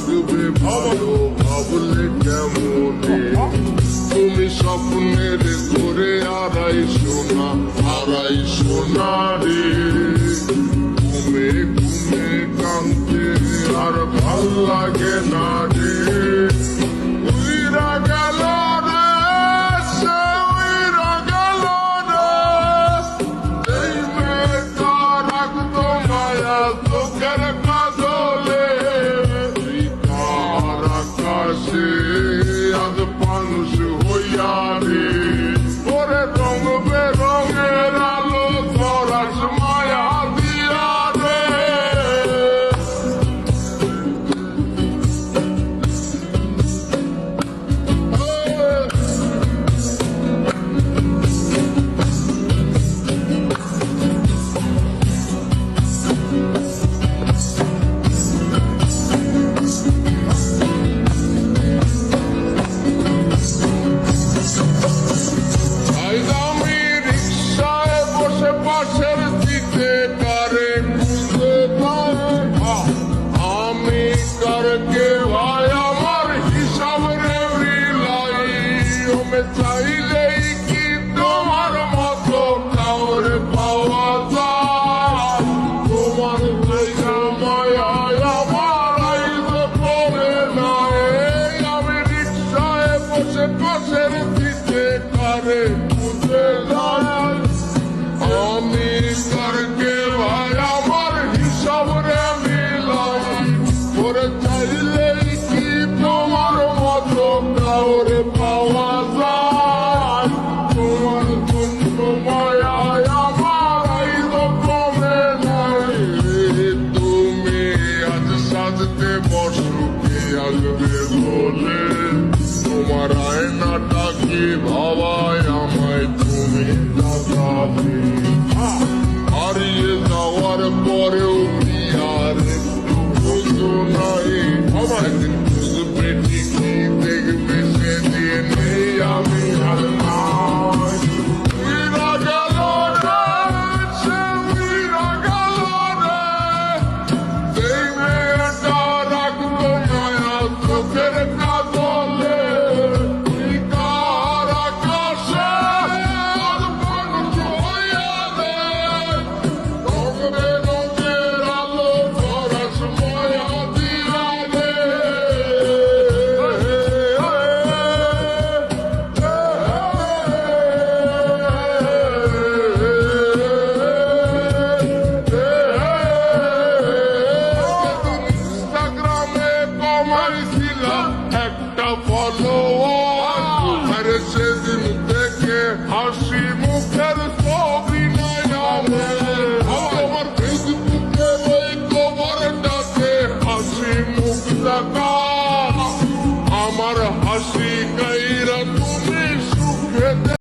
লাগবে ভালো, ভাবলে কেমনে? তুমি স্বপ্নের করে আড়াই সোনা আড়াই সোনা রে। ঘুমে ঘুমে কাঁদতে আর ভালো লাগে না রে। আমি রিক্সায় বসে পাশের দিকে কারে আমি কারকে ভাই আমার হিসাব রে মিলাই আমি চাইলেই কি তোমার মতো কাউরে পাওয়া যায় তোমার জায়গা মায়ায় আমার আইতে পড়ে না আমি রিক্সায় বসে পাশের দিকে কারে করে চাইলেই কি তোমার মতো কাউরে পাওয়া যায়। তোমার জন্য মায়ায় আমার কমে তুমি আজ সাজতে বসো, কে আসবে বলে? তোমার আয়নাটা কি ভাবায় একটা ফলোয়ার সেদিন দেখে হাসি